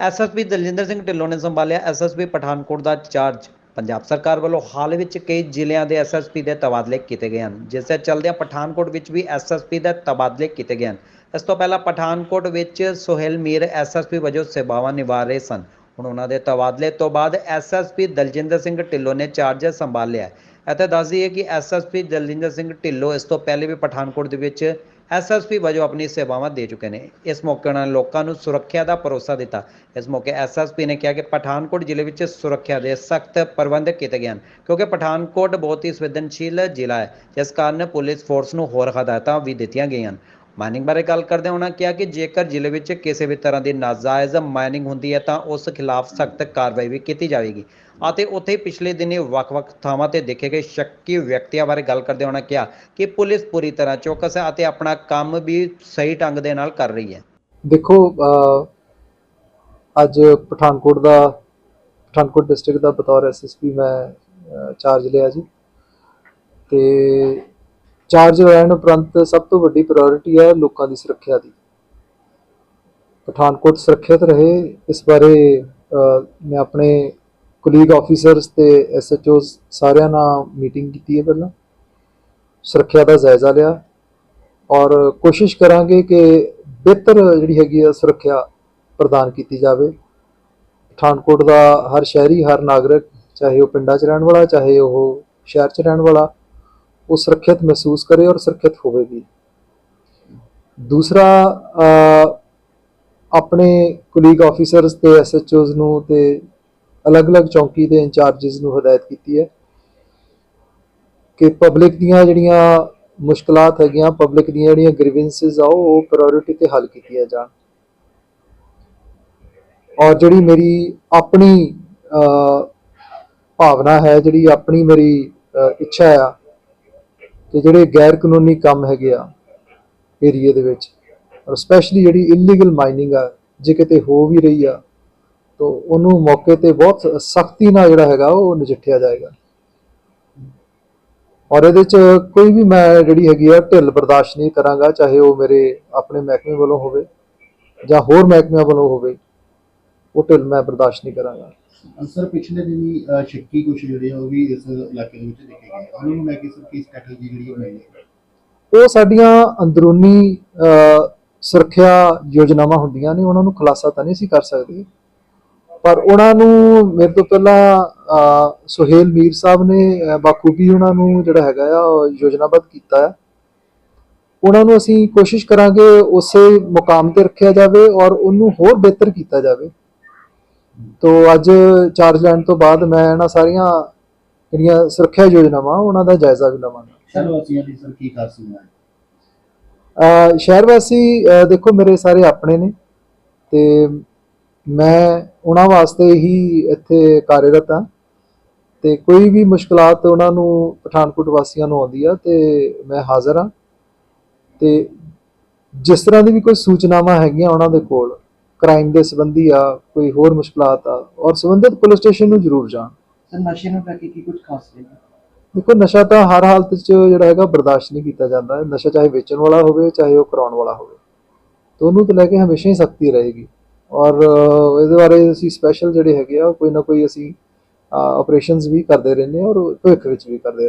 SSP Daljinder Singh Dhillon ਨੇ ਸੰਭਾਲਿਆ SSP Pathankot ਦਾ ਚਾਰਜ। ਪੰਜਾਬ ਸਰਕਾਰ ਵੱਲੋਂ ਹਾਲ ਵਿੱਚ ਕਈ ਜ਼ਿਲ੍ਹਿਆਂ ਦੇ ਐਸਐਸਪੀ ਦੇ ਤਬਾਦਲੇ ਕੀਤੇ ਗਏ ਹਨ। ਜਿਸ ਦੇ ਚੱਲਦਿਆਂ ਪਠਾਨਕੋਟ ਵਿੱਚ ਵੀ ਐਸਐਸਪੀ ਦੇ ਤਬਾਦਲੇ ਕੀਤੇ ਗਏ ਹਨ। ਇਸ ਤੋਂ ਪਹਿਲਾਂ ਪਠਾਨਕੋਟ ਵਿੱਚ ਸੁਹੇਲ ਮੀਰ ਐਸਐਸਪੀ ਵਜੋਂ ਸੇਵਾਵਾਂ ਨਿਭਾ ਰਹੇ ਸਨ। ਹੁਣ ਉਹਨਾਂ ਦੇ ਤਬਾਦਲੇ ਤੋਂ ਬਾਅਦ ਐਸਐਸਪੀ ਦਲਜਿੰਦਰ ਸਿੰਘ ਢਿੱਲੋਂ ਨੇ ਚਾਰਜ ਸੰਭਾਲਿਆ ਹੈ। ਅਤੇ ਦੱਸ ਦਈਏ ਕਿ ਐਸਐਸਪੀ ਦਲਜਿੰਦਰ ਸਿੰਘ ਢਿੱਲੋਂ ਇਸ ਤੋਂ ਪਹਿਲੇ ਵੀ ਪਠਾਨਕੋਟ ਦੇ ਵਿੱਚ ਐਸਐਸਪੀ ਵਜੋਂ ਆਪਣੀ ਸੇਵਾਵਾਂ ਦੇ ਚੁੱਕੇ ਨੇ। ਇਸ ਮੌਕੇ ਉਹਨਾਂ ਨੇ ਲੋਕਾਂ ਨੂੰ ਸੁਰੱਖਿਆ ਦਾ ਭਰੋਸਾ ਦਿੱਤਾ। ਇਸ ਮੌਕੇ ਐਸਐਸਪੀ ਨੇ ਕਿਹਾ ਕਿ ਪਠਾਨਕੋਟ ਜ਼ਿਲ੍ਹੇ ਵਿੱਚ ਸੁਰੱਖਿਆ ਦੇ ਸਖਤ ਪ੍ਰਬੰਧ ਕੀਤੇ ਗਏ ਹਨ, ਕਿਉਂਕਿ ਪਠਾਨਕੋਟ ਬਹੁਤ ਹੀ ਸੰਵੇਦਨਸ਼ੀਲ ਜ਼ਿਲ੍ਹਾ ਹੈ। ਜਿਸ ਕਾਰਨ ਪੁਲਿਸ ਫੋਰਸ ਨੂੰ ਹੋਰ ਹਦਾਇਤਾਂ ਵੀ ਦਿੱਤੀਆਂ ਗਈਆਂ ਹਨ। ਮਾਈਨਿੰਗ ਬਾਰੇ ਗੱਲ ਕਰਦੇ ਉਹਨਾਂ ਕਿਹਾ ਕਿ ਜੇਕਰ ਜ਼ਿਲ੍ਹੇ ਵਿੱਚ ਕਿਸੇ ਵੀ ਤਰ੍ਹਾਂ ਦੀ ਨਾਜਾਇਜ਼ ਮਾਈਨਿੰਗ ਹੁੰਦੀ ਹੈ, ਤਾਂ ਉਸ ਖਿਲਾਫ ਸਖਤ ਕਾਰਵਾਈ ਵੀ ਕੀਤੀ ਜਾਵੇਗੀ। ਅਤੇ ਉੱਥੇ ਪਿਛਲੇ ਦਿਨੀ ਵੱਖ-ਵੱਖ ਥਾਵਾਂ ਤੇ ਦੇਖੇ ਗਏ ਸ਼ੱਕੀ ਵਿਅਕਤੀਆਂ ਬਾਰੇ ਗੱਲ ਕਰਦੇ ਉਹਨਾਂ ਕਿਹਾ ਕਿ ਪੁਲਿਸ ਪੂਰੀ ਤਰ੍ਹਾਂ ਚੌਕਸ ਹੈ ਅਤੇ ਆਪਣਾ ਕੰਮ ਵੀ ਸਹੀ ਢੰਗ ਦੇ ਨਾਲ ਕਰ ਰਹੀ ਹੈ। ਦੇਖੋ ਅੱਜ ਪਠਾਨਕੋਟ ਦਾ, ਪਠਾਨਕੋਟ ਡਿਸਟ੍ਰਿਕਟ ਦਾ ਬਤੌਰ ਐਸਐਸਪੀ ਮੈਂ ਚਾਰਜ ਲਿਆ ਜੀ। ਤੇ ਚਾਰਜ ਲੈਣ ਉਪਰੰਤ ਸਭ ਤੋਂ ਵੱਡੀ ਪ੍ਰਾਇੋਰਟੀ ਹੈ ਲੋਕਾਂ ਦੀ ਸੁਰੱਖਿਆ ਦੀ। ਪਠਾਨਕੋਟ ਸੁਰੱਖਿਅਤ ਰਹੇ। ਇਸ ਬਾਰੇ ਮੈਂ ਆਪਣੇ ਕੁਲੀਗ ਆਫੀਸਰਸ ਤੇ ਐਸਐਚਓਸ ਸਾਰਿਆਂ ਨਾਲ ਮੀਟਿੰਗ ਕੀਤੀ ਹੈ ਪਹਿਲਾਂ। ਸੁਰੱਖਿਆ ਦਾ ਜਾਇਜ਼ਾ ਲਿਆ। ਔਰ ਕੋਸ਼ਿਸ਼ ਕਰਾਂਗੇ ਕਿ ਬਿਹਤਰ ਜਿਹੜੀ ਹੈਗੀ ਆ ਸੁਰੱਖਿਆ ਪ੍ਰਦਾਨ ਕੀਤੀ ਜਾਵੇ। ਪਠਾਨਕੋਟ ਦਾ ਹਰ ਸ਼ਹਿਰੀ, ਹਰ ਨਾਗਰਿਕ, ਚਾਹੇ ਉਹ ਪਿੰਡਾਂ 'ਚ ਰਹਿਣ ਵਾਲਾ, ਚਾਹੇ ਉਹ ਸ਼ਹਿਰ 'ਚ ਰਹਿਣ ਵਾਲਾ ਉਹ ਸੁਰੱਖਿਅਤ ਮਹਿਸੂਸ ਕਰੇ ਔਰ ਸੁਰੱਖਿਅਤ ਹੋਵੇ ਵੀ ਦੂਸਰਾ ਆਪਣੇ ਕੁਲੀਗ ਆਫੀਸਰਸ ਤੇ ਐਸਐਚਓਜ਼ ਨੂੰ ਤੇ ਅਲੱਗ-ਅਲੱਗ ਚੌਂਕੀ ਦੇ ਇੰਚਾਰਜਸ ਨੂੰ ਹਦਾਇਤ ਕੀਤੀ ਹੈ ਕਿ ਪਬਲਿਕ ਦੀਆਂ ਜਿਹੜੀਆਂ ਮੁਸ਼ਕਲਾਤ ਹੈਗੀਆਂ ਪਬਲਿਕ ਦੀਆਂ ਜਿਹੜੀਆਂ ਗ੍ਰੀਵੈਂਸਸ ਆ ਉਹ ਉਹ ਪ੍ਰਾਇੋਰਟੀ ਤੇ ਹੱਲ ਕੀਤੀਆਂ ਜਾਣ ਔਰ ਜਿਹੜੀ ਮੇਰੀ ਆਪਣੀ ਭਾਵਨਾ ਹੈ ਜਿਹੜੀ ਆਪਣੀ ਮੇਰੀ ਇੱਛਾ ਆ ਕਿ ਜਿਹੜੇ ਗੈਰ ਕਾਨੂੰਨੀ ਕੰਮ ਹੈਗੇ ਆ ਏਰੀਏ ਦੇ ਵਿੱਚ, ਔਰ ਸਪੈਸ਼ਲੀ ਜਿਹੜੀ ਇਲੀਗਲ ਮਾਈਨਿੰਗ ਆ, ਜੇ ਕਿਤੇ ਹੋ ਵੀ ਰਹੀ ਆ, ਤਾਂ ਉਹਨੂੰ ਮੌਕੇ ਤੇ ਬਹੁਤ ਸਖਤੀ ਨਾਲ ਜਿਹੜਾ ਹੈਗਾ ਉਹ ਨਜਿੱਠਿਆ ਜਾਏਗਾ। ਔਰ ਇਹਦੇ ਚ ਕੋਈ ਵੀ ਮੈਂ ਜਿਹੜੀ ਹੈਗੀ ਆ ਢਿੱਲ ਬਰਦਾਸ਼ਤ ਨਹੀਂ ਕਰਾਂਗਾ, ਚਾਹੇ ਉਹ ਮੇਰੇ ਆਪਣੇ ਮਹਿਕਮੇ ਵੱਲੋਂ ਹੋਵੇ ਜਾਂ ਹੋਰ ਮਹਿਕਮਿਆਂ ਵੱਲੋਂ ਹੋਵੇ। ਉਹ ਢਿੱਲ ਮੈਂ ਬਰਦਾਸ਼ਤ ਨਹੀਂ ਕਰਾਂਗਾ। ਸਰ ਪਿਛਲੇ ਦਿਨੀ ਅਹ, ਸ਼ੱਕੀ ਕੁਛ ਜਿਹੜੇ ਆ ਉਹ ਵੀ ਇਸ ਇਲਾਕੇ ਦੇ ਵਿੱਚ ਦੇਖੇ ਗਏ ਉਹਨਾਂ ਨੂੰ ਲੈ ਕੇ ਸਰ ਕੀ ਸਟ੍ਰੈਟਜੀ ਜਿਹੜੀ ਬਣਾਈ ਹੈ? ਉਹ ਸਾਡੀਆਂ ਅੰਦਰੂਨੀ ਅਹ, ਸੁਰੱਖਿਆ ਯੋਜਨਾਵਾਂ ਹੁੰਦੀਆਂ ਨੇ ਉਹਨਾਂ ਨੂੰ ਖੁਲਾਸਾ ਤਾਂ ਨਹੀਂ ਸੀ ਕਰ ਸਕਦੇ। ਪਰ ਉਹਨਾਂ ਨੂੰ ਮੇਰੇ ਤੋਂ ਪਹਿਲਾਂ ਅਹ, ਸੁਹੇਲ ਮੀਰ ਸਾਹਿਬ ਨੇ ਅਹ, ਬਾਖੂਬੀ ਉਹਨਾਂ ਨੂੰ ਜਿਹੜਾ ਹੈਗਾ ਆ ਉਹ ਯੋਜਨਾਬੱਧ ਕੀਤਾ ਹੈ। ਉਹਨਾਂ ਨੂੰ ਅਸੀਂ ਕੋਸ਼ਿਸ਼ ਕਰਾਂਗੇ ਉਸੇ ਮੁਕਾਮ ਤੇ ਰੱਖਿਆ ਜਾਵੇ ਔਰ ਉਹਨੂੰ ਹੋਰ ਬਿਹਤਰ ਕੀਤਾ ਜਾਵੇ। ਤੋ ਅੱਜ ਚਾਰਜ ਲੈਣ ਤੋਂ ਬਾਅਦ ਮੈਂ ਇਹਨਾਂ ਸਾਰੀਆਂ ਜਿਹੜੀਆਂ ਸੁਰੱਖਿਆ ਯੋਜਨਾਵਾਂ ਉਹਨਾਂ ਦਾ ਜਾਇਜ਼ਾ ਵੀ ਲਵਾਂਗਾ। ਸ਼ਹਿਰ ਵਾਸੀਆਂ ਲਈ ਸਰ ਕੀ ਹੈ ਅਹ ਸ਼ਹਿਰ ਵਾਸੀ ਦੇਖੋ ਮੇਰੇ ਸਾਰੇ ਆਪਣੇ ਨੇ ਤੇ ਮੈਂ ਉਹਨਾਂ ਵਾਸਤੇ ਹੀ ਇੱਥੇ ਕਾਰਜਰਤ ਹਾਂ ਤੇ ਕੋਈ ਵੀ ਮੁਸ਼ਕਲਾਤ ਉਹਨਾਂ ਨੂੰ ਪਠਾਨਕੋਟ ਵਾਸੀਆਂ ਨੂੰ ਆਉਂਦੀ ਆ ਤੇ ਮੈਂ ਹਾਜ਼ਰ ਹਾਂ ਤੇ ਜਿਸ ਤਰ੍ਹਾਂ ਦੀ ਵੀ ਕੋਈ ਸੂਚਨਾਵਾਂ ਹੈਗੀਆਂ ਉਹਨਾਂ ਦੇ ਕੋਲ ਕ੍ਰਾਈਮ ਦੇ ਸੰਬੰਧੀ ਆ ਕੋਈ ਹੋਰ ਮੁਸ਼ਕਲਾਤ ਆ ਔਰ ਸੰਬੰਧਿਤ ਪੁਲਿਸ ਸਟੇਸ਼ਨ ਨੂੰ ਜ਼ਰੂਰ ਜਾਣ। ਸਰ ਨਸ਼ੇ ਨੂੰ ਲੈ ਕੇ ਕੀ ਕੁਝ ਖਾਸ ਹੈ ਦੇਖੋ ਨਸ਼ਾ ਤਾਂ ਹਰ ਹਾਲਤ 'ਚ ਜਿਹੜਾ ਹੈਗਾ ਬਰਦਾਸ਼ਤ ਨਹੀਂ ਕੀਤਾ ਜਾਂਦਾ। ਨਸ਼ਾ ਚਾਹੇ ਵੇਚਣ ਵਾਲਾ ਹੋਵੇ ਚਾਹੇ ਉਹ ਕਰਾਉਣ ਵਾਲਾ ਹੋਵੇ। ਉਹਨੂੰ ਤਾਂ ਲੈ ਕੇ ਹਮੇਸ਼ਾ ਹੀ ਸਖਤੀ ਰਹੇਗੀ। ਔਰ ਇਹਦੇ ਬਾਰੇ ਅਸੀਂ ਸਪੈਸ਼ਲ ਜਿਹੜੇ ਹੈਗੇ ਆ ਕੋਈ ਨਾ ਕੋਈ ਅਸੀਂ ਆਪਰੇਸ਼ਨਸ ਵੀ ਕਰਦੇ ਰਹਿੰਦੇ ਔਰ ਭਵਿੱਖ ਵਿੱਚ ਵੀ ਕਰਦੇ